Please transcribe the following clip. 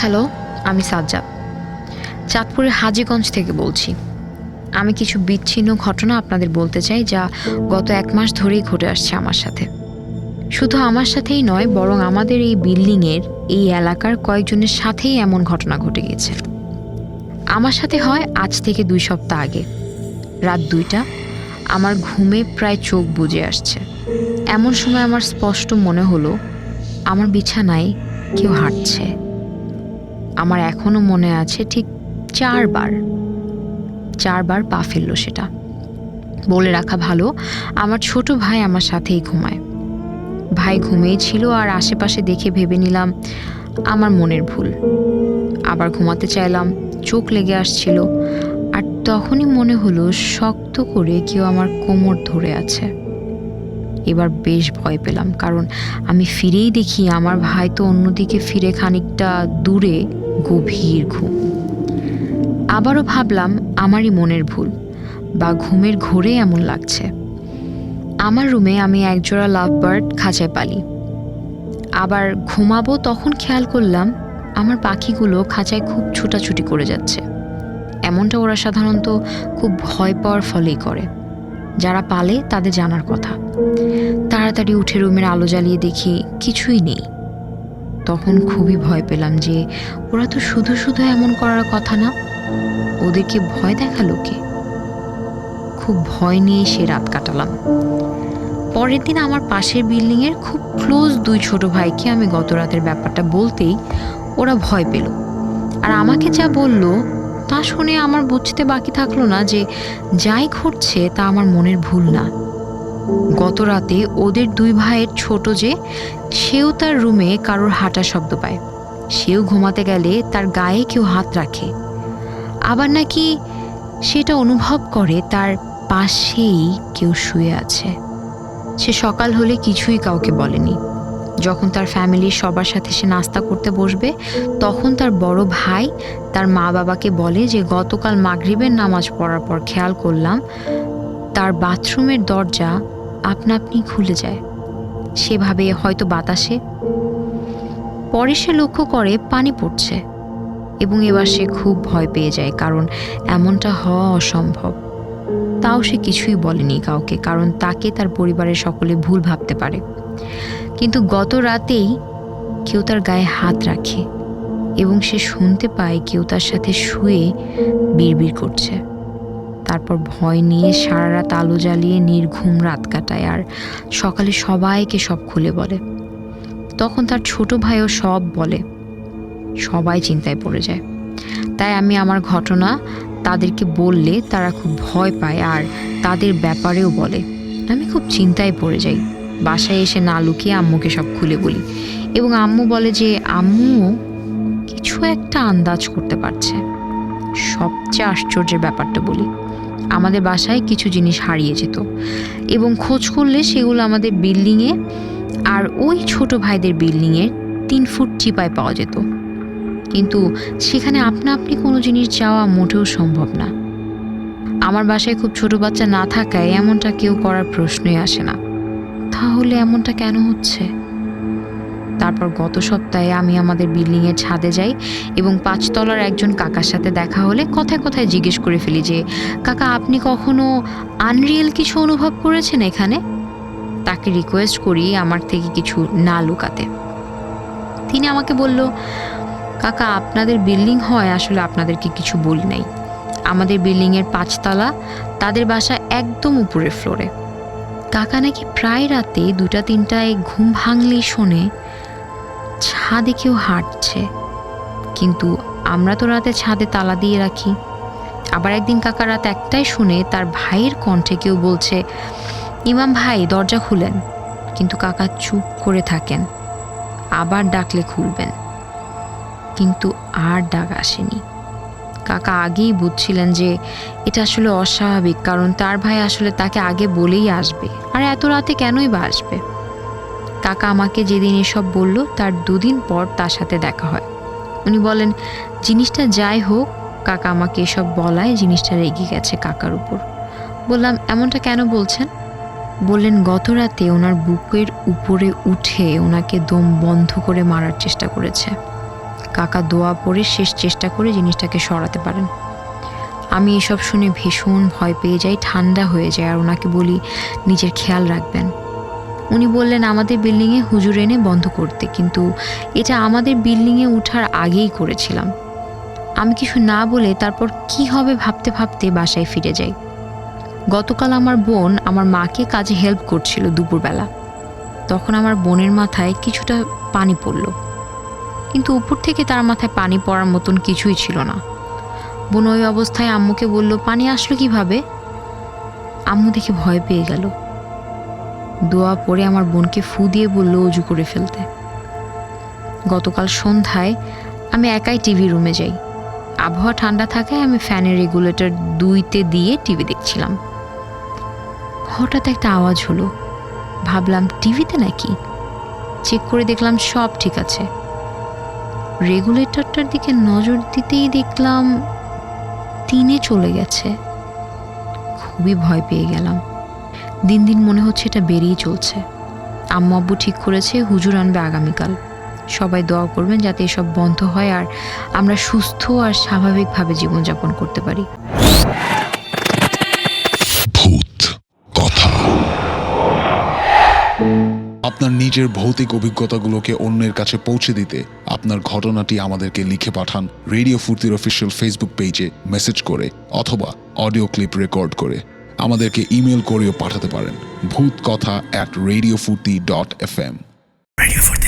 Hello, আমি সাজ্জাদ। চাঁদপুরের হাজীগঞ্জ থেকে বলছি। আমি কিছু বিচ্ছিন্ন ঘটনা আপনাদের বলতে চাই যা গত এক মাস ধরেই ঘটে আসছে আমার সাথে। শুধু আমার সাথেই নয়, বরং আমাদের এই বিল্ডিংয়ের, এই এলাকার কয়েকজনের সাথেই এমন ঘটনা ঘটে গেছে আমার সাথে হয় আজ থেকে দুই সপ্তাহ আগে। রাত দুইটা, আমার ঘুমে প্রায় চোখ বুজে আসছে। এমন সময় আমার স্পষ্ট মনে হলো, আমার বিছানায় কেউ হাঁটছে। আমার এখনও মনে আছে ঠিক চারবার। চারবার পা ফেলল সেটা। বলে রাখা ভালো, আমার ছোট ভাই আমার সাথেই ঘুমায়। ভাই ঘুমিয়েছিল আর আশেপাশে দেখে ভেবে নিলাম আমার মনের ভুল। আবার ঘুমাতে চাইলাম, চোখ লেগে আসছিল। আর তখনই মনে হলো শক্ত করে কেউ আমার কোমর ধরে আছে। এবার বেশ ভয় পেলাম, কারণ আমি ফিরেই দেখি আমার ভাই তো অন্যদিকে ফিরে খানিকটা দূরে। গভীর ঘুম। আবারও ভাবলাম আমারই মনের ভুল বা ঘুমের ঘোরে এমন লাগছে। আমার রুমে আমি একজোড়া লাভ বার্ড খাঁচায় পালি। আবার ঘুমাবো তখন খেয়াল করলাম আমার পাখিগুলো খাঁচায় খুব ছুটাছুটি করে যাচ্ছে। এমনটা ওরা সাধারণত খুব ভয় পাওয়ার ফলেই করে। যারা পালে তাদের জানার কথা। তাড়াতাড়ি উঠে রুমের আলো জ্বালিয়ে দেখি কিছুই নেই। তখন খুবই ভয় পেলাম যে ওরা তো শুধু শুধু এমন করার কথা না, ওদেরকে ভয় দেখাল কে? খুব ভয় নিয়ে সে রাত কাটালাম। পরের দিন আমার পাশের বিল্ডিংয়ের খুব ক্লোজ দুই ছোট ভাইকে আমি গত রাতের ব্যাপারটা বলতেই ওরা ভয় পেল। আর আমাকে যা বলল তা শুনে আমার বুঝতে বাকি থাকল না যে যাই ঘটছে তা আমার মনের ভুল না। গত রাতে ওদের দুই ভাইয়ের ছোট যে, সেও তার রুমে কারোর হাঁটা শব্দ পায়। সেও ঘুমাতে গেলে তার গায়ে কেউ হাত রাখে। আবার নাকি সেটা অনুভব করে তার পাশেই কেউ শুয়ে আছে। সে সকাল হলে কিছুই কাউকে বলেনি। যখন তার ফ্যামিলির সবার সাথে সে নাস্তা করতে বসবে, তখন তার বড় ভাই তার মা বাবাকে বলে যে, গতকাল মাগরিবের নামাজ পড়ার পর খেয়াল করলাম, তার বাথরুমের দরজা আপনা আপনি খুলে যায়। সেভাবে হয়তো বাতাসে। পরে সে লক্ষ্য করে পানি পড়ছে এবং এবার সে খুব ভয় পেয়ে যায় কারণ এমনটা হওয়া অসম্ভব। তাও সে কিছুই বলেনি কাউকে কারণ তাকে তার পরিবারের সকলে ভুল ভাবতে পারে। কিন্তু গত রাতেই কেউ তার গায়ে হাত রাখে এবং সে শুনতে পায় কেউ তার সাথে শুয়ে বিড়বিড় করছে। তারপর ভয় নিয়ে সারা রাত আলো জ্বালিয়ে নির্ঘুম রাত কাটায় আর সকালে সবাইকে সব খুলে বলে। তখন তার ছোট ভাইও সব বলে। সবাই চিন্তায় পড়ে যায়। তাই আমি আমার ঘটনা তাদেরকে বললে তারা খুব ভয় পায় আর তাদের ব্যাপারেও বলে। আমি খুব চিন্তায় পড়ে যাই। বাসায় এসে না লুকিয়ে আম্মুকে সব খুলে বলি এবং আম্মু বলে যে, আম্মু, কিছু একটা আন্দাজ করতে পারছে। সবচেয়ে আশ্চর্যের ব্যাপারটা বলি। আমাদের বাসায় কিছু জিনিস হারিয়ে যেত। এবং খোঁজ করলে সেগুলো আমাদের বিল্ডিংয়ে আর ওই ছোট ভাইদের বিল্ডিংয়ের তিন ফুট চিপায় পাওয়া যেত। কিন্তু সেখানে আপনা আপনি কোনো জিনিস যাওয়া মোটেও সম্ভব না। আমার বাসায় খুব ছোট বাচ্চা না থাকায় এমনটা কেউ করার প্রশ্নই আসে না। তাহলে এমনটা কেন হচ্ছে? তারপর গত সপ্তাহে আমি আমাদের বিল্ডিংয়ের ছাদে যাই এবং পাঁচতলার একজন কাকার সাথে দেখা হলে কথায় কথায় জিজ্ঞেস করে ফেলি যে, কাকা, আপনি কখনো আনরিয়েল কিছু অনুভব করেছেন এখানে? তাকে রিকোয়েস্ট করি আমার থেকে কিছু না লুকাতে। তিনি আমাকে বলল, কাকা, আপনাদের বিল্ডিং হয় আসলে আপনাদেরকে কিছু বলি নাই। আমাদের বিল্ডিংয়ের পাঁচতলা, তাদের বাসা একদম উপরের ফ্লোরে কাকা নাকি প্রায় রাতে দুটা তিনটায় ঘুম ভাঙলেই শোনে ছাদে কেউ হাঁটছে। কিন্তু আমরা তো রাতে ছাদে তালা দিয়ে রাখি। আবার একদিন কাকা রাত একটাই শুনে তার ভাইয়ের কণ্ঠে কেউ বলছে, ইমাম ভাই, দরজা খুলেন। কিন্তু কাকা চুপ করে থাকেন। আবার ডাকলে খুলবেন। কিন্তু আর ডাক আসেনি। কাকা আগেই বুঝছিলেন যে এটা আসলে অস্বাভাবিক, কারণ তার ভাই আসলে তাকে আগে বলেই আসবে। আর এত রাতে কেনই বা আসবে? কাকা আমাকে যেদিন এসব বলল, তার দুদিন পর তার সাথে দেখা হয়। উনি বলেন, জিনিসটা যাই হোক, কাকা আমাকে এসব বলায় জিনিসটা রেগে গেছে কাকার উপর। বললাম, এমনটা কেন বলছেন? বললেন গত রাতে ওনার বুকের উপরে উঠে ওনাকে দম বন্ধ করে মারার চেষ্টা করেছে। কাকা দোয়া পরে শেষ চেষ্টা করে জিনিসটাকে সরাতে পারেন। আমি এসব শুনে ভীষণ ভয় পেয়ে যাই, ঠান্ডা হয়ে যায় আর ওনাকে বলি, নিজের খেয়াল রাখবেন। উনি বললেন, আমাদের বিল্ডিংয়ে হুজুর এনে বন্ধ করতে। কিন্তু এটা আমাদের বিল্ডিংয়ে ওঠার আগেই করেছিলাম। আমি কিছু না বলে তারপর কি হবে ভাবতে ভাবতে বাসায় ফিরে যাই। গতকাল আমার বোন আমার মাকে কাজে হেল্প করছিল দুপুরবেলা। তখন আমার বোনের মাথায় কিছুটা পানি পড়ল। কিন্তু উপর থেকে তার মাথায় পানি পড়ার মতন কিছুই ছিল না। বোন ওই অবস্থায় আম্মুকে বলল, পানি আসলো কীভাবে? আম্মু দেখে ভয় পেয়ে গেল। দোয়া পরে আমার বোনকে ফু দিয়ে বলল অজু করে ফেলতে। গতকাল সন্ধ্যায় আমি একাই টিভি রুমে যাই। আবহাওয়া ঠান্ডা থাকায় আমি ফ্যানের রেগুলেটর দুইতে দিয়ে টিভি দেখছিলাম। হঠাৎ একটা আওয়াজ হলো। ভাবলাম, টিভিতে নাকি? চেক করে দেখলাম সব ঠিক আছে। রেগুলেটরটার দিকে নজর দিতেই দেখলাম, তিনে চলে গেছে। খুবই ভয় পেয়ে গেলাম। দিন দিন মনে হচ্ছে এটা বেরিয়ে চলছে। আম্মু আব্বু ঠিক করেছে, হুজুর আনবে আগামীকাল। সবাই দোয়া করবেন যাতে এসব বন্ধ হয় আর আমরা সুস্থ আর স্বাভাবিকভাবে জীবনযাপন করতে পারি। ভূত কথা। আপনার নিজের ভৌতিক অভিজ্ঞতাগুলোকে অন্যের কাছে পৌঁছে দিতে আপনার ঘটনাটি আমাদেরকে লিখে পাঠান রেডিও ফুর্তির অফিসিয়াল ফেসবুক পেজে, মেসেজ করে অথবা অডিও ক্লিপ রেকর্ড করে। আমাদেরকে ইমেল করেও পাঠাতে পারেন ভূত কথা at radio Foorti dot F M for